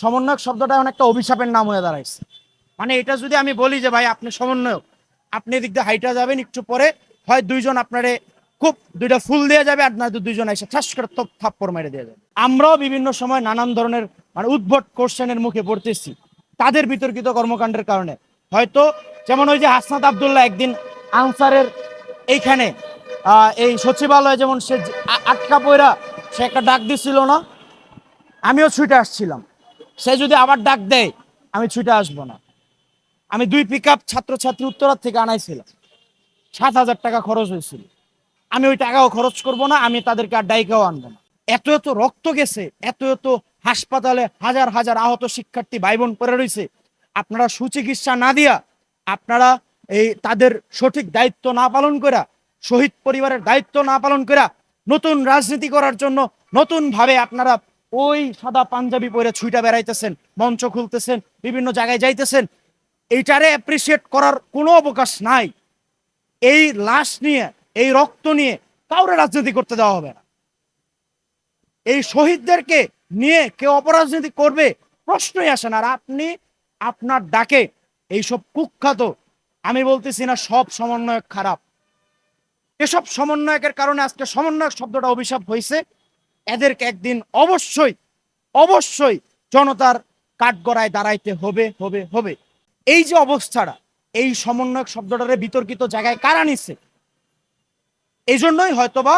সমন্বয়ক শব্দটা এখন একটা অভিশাপের নাম হয়ে দাঁড়াইছে। মানে এটা যদি আমি বলি যে, ভাই, আপনি সমন্বয়ক, আপনি এদিক দিয়ে হাইটা যাবেন একটু পরে, হয় দুইজন আপনারে খুব দুইটা ফুল দিয়ে যাবে আর নয়তো দুইজন এসে ঠাস করে থপ, থাপ্পড় মেরে দিয়ে যাবে। আমরাও বিভিন্ন সময় নানান ধরনের মানে উদ্ভট কোশ্চেনের মুখে পড়তেছি। তাদের বিতর্কিত কর্মকাণ্ডের কারণে। হয়তো যেমন ওই যে হাসনাত আবদুল্লাহ একদিন আনসারের এইখানে এই সচিবালয়ে যেমন সে আটকা পয়রা সে একটা ডাক দিছিল না, আমিও ছুটে আসছিলাম। সে যদি আবার ডাক দেয়, আমি ছুটে আসব না। আমি দুই পিক আপ ছাত্রছাত্রী উত্তরার থেকে আনাইছিলাম। সাত হাজার টাকা খরচ হয়েছিল। আমি ওই টাকাও খরচ করব না, আমি তাদেরকে আর ডাইকাও আনব না। এত এত রক্ত গেছে, এত এত হাসপাতালে হাজার হাজার আহত শিক্ষার্থী ভাই বোন পড়ে রয়েছে। আপনারা সুচিকিৎসা না দিয়া, আপনারা এই তাদের সঠিক দায়িত্ব না পালন করা শহীদ পরিবারের দায়িত্ব না পালন করা নতুন রাজনীতি করার জন্য নতুন ভাবে আপনারা ওই সাদা পাঞ্জাবি পরে ছুইটা বেড়াইতেছেন, মঞ্চ খুলতেছেন, বিভিন্ন জায়গায় যাইতেছেন, এইটারে অ্যাপ্রিসিয়েট করার কোনো অবকাশ নাই। এই লাশ নিয়ে, এই রক্ত নিয়ে কাউরে রাজনীতি করতে দেওয়া হবে না। এই শহীদদেরকে নিয়ে কেউ অপরাজনীতি করবে প্রশ্নই আসে না। আর আপনি আপনার ডাকে এইসব কুখ্যাত, আমি বলতেছি না সব সমন্বয়ক খারাপ। এসব সমন্বয়কের কারণে আজকে সমন্বয়ক শব্দটা অভিশাপ হয়েছে এদেরকে একদিন অবশ্যই অবশ্যই জনতার কাঠগড়ায় দাঁড়াইতে হবে হবে হবে। এই যে অবস্থাটা, এই সমন্বয়ক শব্দটারে বিতর্কিত জায়গায় কারা নিচ্ছে এই জন্যই হয়তোবা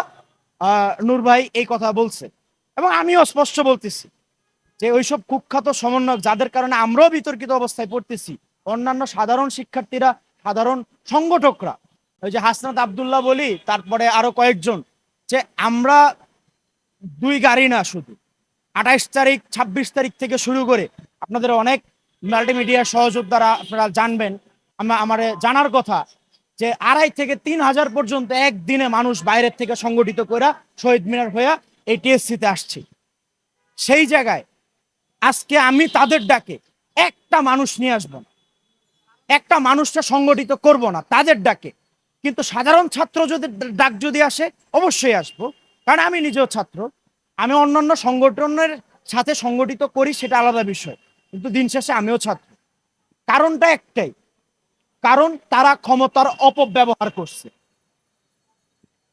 নূর ভাই এই কথা বলছে। এবং আমিও স্পষ্ট বলতেছি যে ওইসব কুখ্যাত সমন্বয়ক যাদের কারণে আমরাও বিতর্কিত অবস্থায় পড়তেছি, অন্যান্য সাধারণ শিক্ষার্থীরা, সাধারণ সংগঠকরা, ওই যে হাসনাত আবদুল্লাহ বলি, তারপরে আরও কয়েকজন, যে আমরা দুই গাড়ি না শুধু। আঠাইশ তারিখ, ছাব্বিশ তারিখ থেকে শুরু করে আপনাদের অনেক মাল্টিমিডিয়া সহযোগ দ্বারা আপনারা জানবেন। আমা- আমার জানার কথা যে আড়াই থেকে তিন হাজার পর্যন্ত একদিনে মানুষ বাইরের থেকে সংগঠিত করে শহীদ মিনার হয়ে এই টিএসসিতে আসছে। সেই জায়গায় আজকে আমি তাদের ডাকে একটা মানুষ নিয়ে আসব না। একটা মানুষটা সংগঠিত করব না, তাদের ডাকে। কিন্তু সাধারণ ছাত্র যদি ডাক যদি আসে, অবশ্যই আসব। কারণ আমি নিজেও ছাত্র। আমি অন্যান্য সংগঠনের সাথে সংগঠিত করি সেটা আলাদা বিষয়, কিন্তু দিন শেষে আমিও ছাত্র। কারণটা একটাই, কারণ তারা ক্ষমতার অপব্যবহার করছে।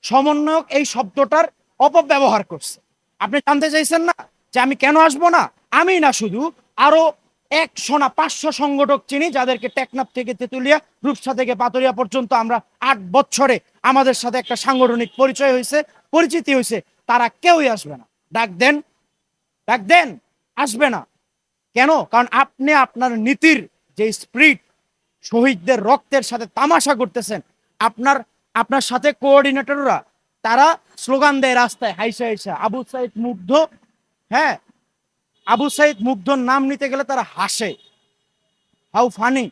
সমন্বয়ক এই শব্দটার অপব্যবহার করছে। আপনি জানতে চাইছেন না যে আমি কেন আসব না? আমি না শুধু, আরও একশো না পাঁচশো সংগঠক চিনি যাদেরকে টেকনাফ থেকে তেতুলিয়া, রূপসা থেকে পাতরিয়া পর্যন্ত আমরা আট বছরে আমাদের সাথে একটা সাংগঠনিক পরিচয় হয়েছে, পরিচিতি হয়েছে, তারা কেউই আসবে না। ডাক দেন ডাক দেন, আসবে না। কেন? কারণ আপনি আপনার নীতির যে স্প্রিট শহীদদের রক্তের সাথে তামাশা করতেছেন, আপনার আপনার সাথে কোঅর্ডিনেটররা তারা স্লোগান দেয় রাস্তায়, হাইসা হাইসা, আবু সাইদ মুগ্ধ হ্যাঁ আবু সাইদ মুগ্ধর নাম নিতে গেলে তারা হাসে। How funny